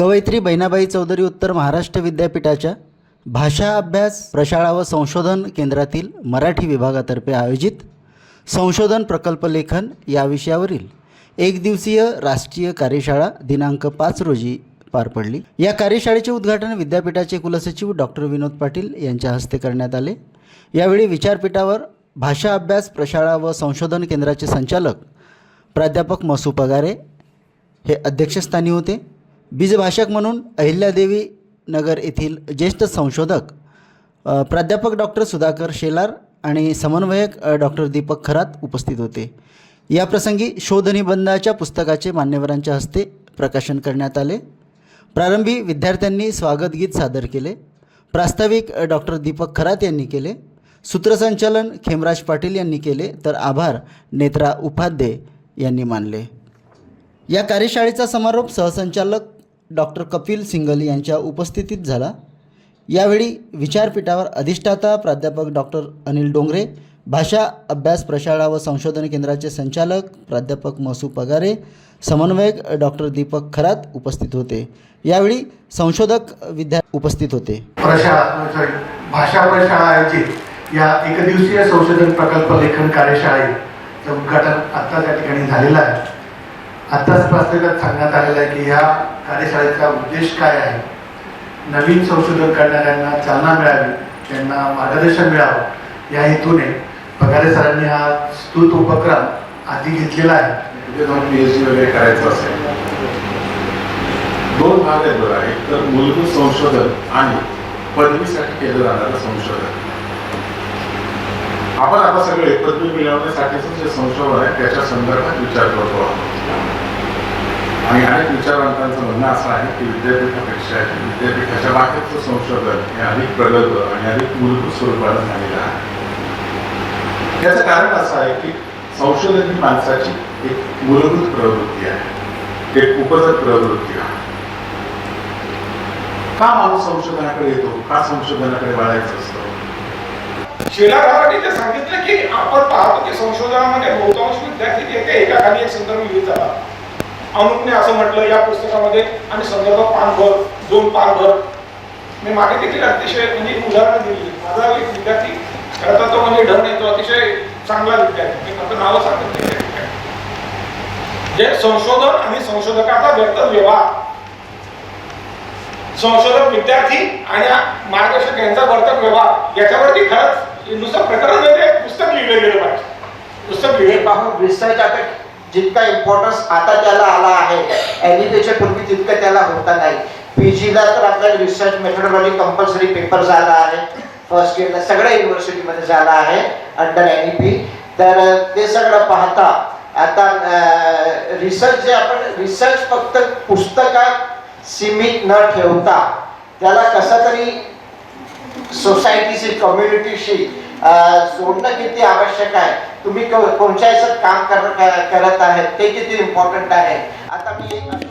कवयित्री बहिणाबाई चौधरी उत्तर महाराष्ट्र विद्यापीठाच्या भाषा अभ्यास प्रशाळा व संशोधन केंद्रातील मराठी विभागातर्फे आयोजित संशोधन प्रकल्प लेखन या विषयावरील एक दिवसीय राष्ट्रीय कार्यशाळा दिनांक पाच रोजी पार पडली. या कार्यशाळेचे उद्घाटन विद्यापीठाचे कुलसचिव डॉक्टर विनोद पाटील यांच्या हस्ते करण्यात आले. यावेळी विचारपीठावर भाषा अभ्यास प्रशाळा व संशोधन केंद्राचे संचालक प्राध्यापक मसू पगारे हे अध्यक्षस्थानी होते. बीजभाषक म्हणून अहिल्यादेवी नगर येथील ज्येष्ठ संशोधक प्राध्यापक डॉक्टर सुधाकर शेलार आणि समन्वयक डॉक्टर दीपक खरात उपस्थित होते. याप्रसंगी शोधनिबंधाच्या पुस्तकाचे मान्यवरांच्या हस्ते प्रकाशन करण्यात आले. प्रारंभी विद्यार्थ्यांनी स्वागतगीत सादर केले. प्रास्ताविक डॉक्टर दीपक खरात यांनी केले. सूत्रसंचालन खेमराज पाटील यांनी केले. तर आभार नेत्रा उपाध्ये यांनी मानले. या कार्यशाळेचा समारोप सहसंचालक डॉक्टर कपिल सिंगल यांच्या उपस्थितीत झाला. यावेळी विचारपीठावर अधिष्ठाता प्राध्यापक डॉक्टर अनिल डोंगरे भाषा अभ्यास प्रशाळा व संशोधन केंद्राचे संचालक प्राध्यापक मसू पगारे समन्वयक डॉक्टर दीपक खरात उपस्थित होते. यावेळी संशोधक विद्या उपस्थित होते. प्रशाळा भाषा प्रशाळा आयोजित या एकदिवसीय संशोधन प्रकल्प लेखन कार्यशाळेचं उद्घाटन आत्ता त्या ठिकाणी झालेलं आहे. आत्ताच पुस्तकात सांगण्यात आलेलं आहे की ह्या कार्यशाळेचा उद्देश काय आहे? नवीन संशोधन करणाऱ्यांना चालना मिळावी त्यांना मार्गदर्शन मिळावं या हेतूने पगारे सरांनी हा स्तुत उपक्रम आधी घेतलेला आहे. जाऊन पी एच डी वगैरे करायचं असेल. दोन भाग आहेत बघा एक तर मूलभूत संशोधन आणि पदवीसाठी केलं जाणारं संशोधन. आपण आता सगळे पदवी मिळवण्यासाठीचं जे संशोधन आहे त्याच्या संदर्भात विचार करतो आहोत. आणि अनेक विचारवंतांचं म्हणणं असं आहे की विद्यापीठापेक्षा विद्यापीठाच्या बाहेरचं संशोधन हे अधिक प्रगल्भ आणि अधिक मूलभूत स्वरूपाला झालेलं आहे. याचं कारण असं आहे की संशोधन ही माणसाची एक मूलभूत प्रवृत्ती आहे. एक उपजत प्रवृत्ती आहे. का माणूस संशोधनाकडे येतो? का संशोधनाकडे वाढायचं असतं? शेलार सांगितलं की आपण पाहतो की संशोधनामध्ये बहुतांश विद्यार्थी जे एका खाली एक संदर्भ लिहित जातात. अमुकने असं म्हटलं या पुस्तकामध्ये. आणि संदर्भ पानभर दोन पानभर. मी मागे देखील अतिशय म्हणजे उदाहरण दिली माझा एक विद्यार्थी खरं तर तो म्हणजे ढग नाही तो अतिशय चांगला विद्यार्थी. मी फक्त नावं सांगत जे संशोधन आणि संशोधकाचा व्यक्त व्यवहार संशोधक विद्यार्थी आणि मार्गदर्शक यांचा वर्तक व्यवहार याच्यावरती खरंच नुसतं प्रकरण पुस्तक लिहिलं गेलं पाहिजे. पुस्तक हे लिहिलं पाहून रिसर्च आता जितका इम्पॉर्टन्स आता त्याला आला आहे एनिमेशन पूर्वी तितकं त्याला होता नाही. पीजीला तर आपल्याला रिसर्च मेथडॉलॉजी कंपल्सरी पेपर झाला आहे. फर्स्ट इयरला सगळ्या युनिव्हर्सिटीमध्ये झाला आहे अंडर एन पी तर ते सगळं पाहता आता रिसर्च जे आपण रिसर्च फक्त पुस्तकात सीमित न ठेवता त्याला कसं तरी सोसायटीशी कम्युनिटीशी सोडणं किती आवश्यक आहे? तुम्ही कोणत्या याच्यात काम करत आहेत? ते किती इम्पॉर्टंट आहे? आता मी एक